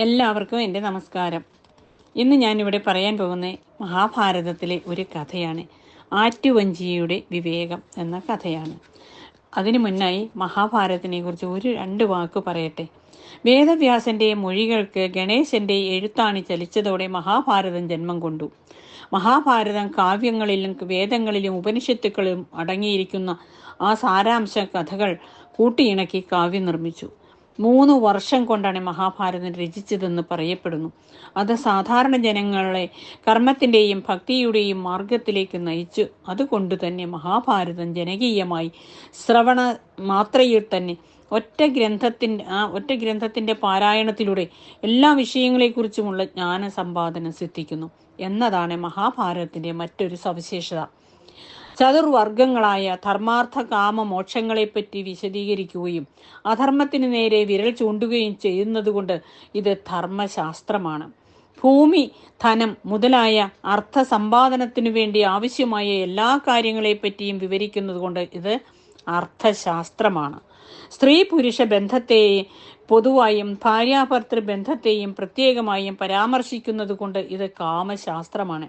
എല്ലാവർക്കും എന്റെ നമസ്കാരം. ഇന്ന് ഞാനിവിടെ പറയാൻ പോകുന്ന മഹാഭാരതത്തിലെ ഒരു കഥയാണ്. ആറ്റുവഞ്ചിയുടെ വിവേകം എന്ന കഥയാണ്. അതിനു മുന്നായി മഹാഭാരതത്തിനെ കുറിച്ച് ഒരു രണ്ട് വാക്ക് പറയട്ടെ. വേദവ്യാസന്റെ മൊഴികൾക്ക് ഗണേശന്റെ എഴുത്താണി ചലിച്ചതോടെ മഹാഭാരതം ജന്മം കൊണ്ടു. മഹാഭാരതം കാവ്യങ്ങളിലും വേദങ്ങളിലും ഉപനിഷത്തുക്കളിലും അടങ്ങിയിരിക്കുന്ന ആ സാരാംശ കഥകൾ കൂട്ടിയിണക്കി കാവ്യം നിർമ്മിച്ചു. മൂന്ന് വർഷം കൊണ്ടാണ് മഹാഭാരതം രചിച്ചതെന്ന് പറയപ്പെടുന്നു. അത് സാധാരണ ജനങ്ങളെ കർമ്മത്തിന്റെയും ഭക്തിയുടെയും മാർഗത്തിലേക്ക് നയിച്ചു. അതുകൊണ്ട് തന്നെ മഹാഭാരതം ജനകീയമായി ശ്രവണ മാത്രയിൽ തന്നെ ഒറ്റ ഗ്രന്ഥത്തിന്റെ ആ ഒറ്റ ഗ്രന്ഥത്തിന്റെ പാരായണത്തിലൂടെ എല്ലാ വിഷയങ്ങളെക്കുറിച്ചുമുള്ള ജ്ഞാന സമ്പാദനം സിദ്ധിക്കുന്നു. എന്നതാണ് മഹാഭാരതത്തിന്റെ മറ്റൊരു സവിശേഷത. ചതുർവർഗങ്ങളായ ധർമാർത്ഥ കാമ മോക്ഷങ്ങളെപ്പറ്റി വിശദീകരിക്കുകയും അധർമ്മത്തിന് നേരെ വിരൽ ചൂണ്ടുകയും ചെയ്യുന്നതുകൊണ്ട് ഇത് ധർമ്മശാസ്ത്രമാണ്. ഭൂമി ധനം മുതലായ അർത്ഥ സമ്പാദനത്തിനു വേണ്ടി ആവശ്യമായ എല്ലാ കാര്യങ്ങളെപ്പറ്റിയും വിവരിക്കുന്നതുകൊണ്ട് ഇത് അർത്ഥശാസ്ത്രമാണ്. സ്ത്രീ പുരുഷ ബന്ധത്തെ പൊതുവായും ഭാര്യാഭർത്തൃ ബന്ധത്തെയും പ്രത്യേകമായും പരാമർശിക്കുന്നത് കൊണ്ട് ഇത് കാമശാസ്ത്രമാണ്.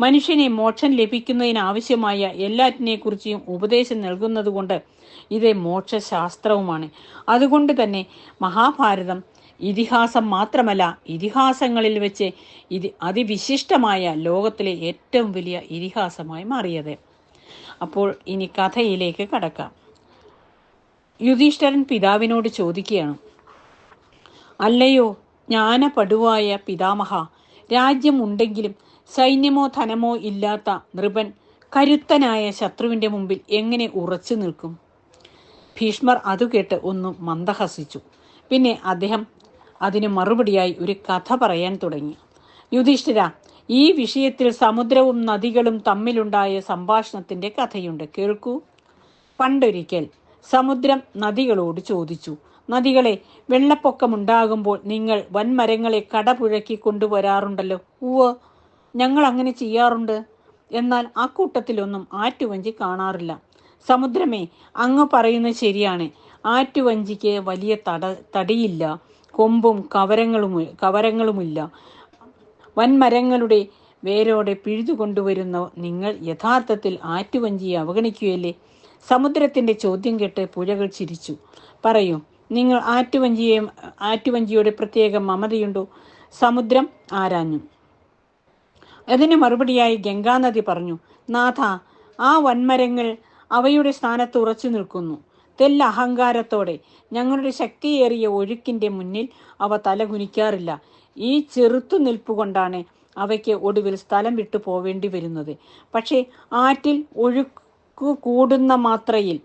മനുഷ്യനെ മോക്ഷം ലഭിക്കുന്നതിനാവശ്യമായ എല്ലാറ്റിനെക്കുറിച്ചും ഉപദേശം നൽകുന്നതുകൊണ്ട് ഇത് മോക്ഷശാസ്ത്രവുമാണ്. അതുകൊണ്ട് തന്നെ മഹാഭാരതം ഇതിഹാസം മാത്രമല്ല ഇതിഹാസങ്ങളിൽ വെച്ച് ഇത് അതിവിശിഷ്ടമായ ലോകത്തിലെ ഏറ്റവും വലിയ ഇതിഹാസമായി മാറിയത്. അപ്പോൾ ഇനി കഥയിലേക്ക് കടക്കാം. യുധിഷ്ഠരൻ പിതാവിനോട് ചോദിക്കുകയാണ് അല്ലയോ ജ്ഞാനപടുവായ പിതാമഹ രാജ്യമുണ്ടെങ്കിലും സൈന്യമോ ധനമോ ഇല്ലാത്ത നൃപൻ കരുത്തനായ ശത്രുവിന്റെ മുമ്പിൽ എങ്ങനെ ഉറച്ചു നിൽക്കും? ഭീഷ്മർ അതു കേട്ട് ഒന്ന് മന്ദഹസിച്ചു. പിന്നെ അദ്ദേഹം അതിന് മറുപടിയായി ഒരു കഥ പറയാൻ തുടങ്ങി. യുധിഷ്ഠിര ഈ വിഷയത്തിൽ സമുദ്രവും നദികളും തമ്മിലുണ്ടായ സംഭാഷണത്തിന്റെ കഥയുണ്ട്. കേൾക്കൂ. പണ്ടൊരിക്കൽ സമുദ്രം നദികളോട് ചോദിച്ചു. നദികളെ വെള്ളപ്പൊക്കമുണ്ടാകുമ്പോൾ നിങ്ങൾ വൻമരങ്ങളെ കടപുഴക്കി കൊണ്ടുവരാറുണ്ടല്ലോ? ഉവ്വ്. ഞങ്ങൾ അങ്ങനെ ചെയ്യാറുണ്ട്. എന്നാൽ ആ കൂട്ടത്തിലൊന്നും ആറ്റുവഞ്ചി കാണാറില്ല. സമുദ്രമേ അങ്ങ് പറയുന്നത് ശരിയാണ്. ആറ്റുവഞ്ചിക്ക് വലിയ തട തടിയില്ല. കൊമ്പും കവരങ്ങളും കവരങ്ങളുമില്ല. വൻമരങ്ങളുടെ വേരോടെ പിഴുതു കൊണ്ടുവരുന്ന നിങ്ങൾ യഥാർത്ഥത്തിൽ ആറ്റുവഞ്ചിയെ അവഗണിക്കുകയല്ലേ? സമുദ്രത്തിന്റെ ചോദ്യം കേട്ട് പുഴകൾ ചിരിച്ചു. പറയൂ നിങ്ങൾ ആറ്റുവഞ്ചിയെ ആറ്റുവഞ്ചിയുടെ പ്രത്യേക മമതയുണ്ടോ? സമുദ്രം ആരാഞ്ഞു. അതിന് മറുപടിയായി ഗംഗാനദി പറഞ്ഞു നാഥ ആ വൻമരങ്ങൾ അവയുടെ സ്ഥാനത്ത് ഉറച്ചു നിൽക്കുന്നു. തെല്ല അഹങ്കാരത്തോടെ ഞങ്ങളുടെ ശക്തിയേറിയ ഒഴുക്കിന്റെ മുന്നിൽ അവ തലകുനിക്കാറില്ല ഈ ചെറുത്തു നിൽപ്പുകൊണ്ടാണ് അവയ്ക്ക് ഒടുവിൽ സ്ഥലം വിട്ടു പോവേണ്ടി വരുന്നത്. പക്ഷേ ആറ്റിൽ ഒഴുക്ക് കൂടുന്ന മാത്രയിൽ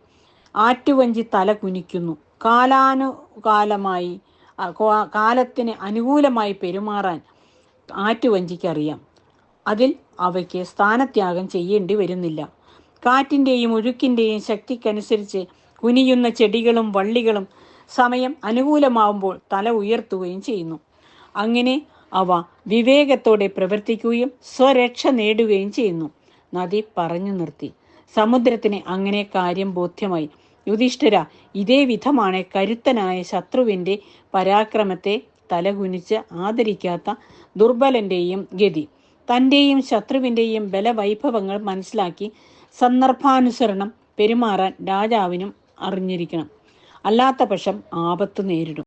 ആറ്റുവഞ്ചി തല കുനിക്കുന്നു. കാലാനുകാലമായി കാലത്തിന് അനുകൂലമായി പെരുമാറാൻ ആറ്റുവഞ്ചിക്കറിയാം. അതിൽ അവയ്ക്ക് സ്ഥാനത്യാഗം ചെയ്യേണ്ടി വരുന്നില്ല. കാറ്റിന്റെയും ഒഴുക്കിന്റെയും ശക്തിക്കനുസരിച്ച് കുനിയുന്ന ചെടികളും വള്ളികളും സമയം അനുകൂലമാവുമ്പോൾ തല ഉയർത്തുകയും ചെയ്യുന്നു. അങ്ങനെ അവ വിവേകത്തോടെ പ്രവർത്തിക്കുകയും സ്വരക്ഷ നേടുകയും ചെയ്യുന്നു. നദി പറഞ്ഞു നിർത്തി. സമുദ്രത്തിന് അങ്ങനെ കാര്യം ബോധ്യമായി. യുധിഷ്ഠിര ഇതേ വിധമാണ് കരുത്തനായ ശത്രുവിന്റെ പരാക്രമത്തെ തലകുനിച്ച് ആദരിക്കാത്ത ദുർബലന്റെയും ഗതി. തന്റെയും ശത്രുവിന്റെയും ബലവൈഭവങ്ങൾ മനസ്സിലാക്കി സന്ദർഭാനുസരണം പെരുമാറാൻ രാജാവിനും അറിഞ്ഞിരിക്കണം. അല്ലാത്ത പക്ഷം ആപത്ത് നേരിടും.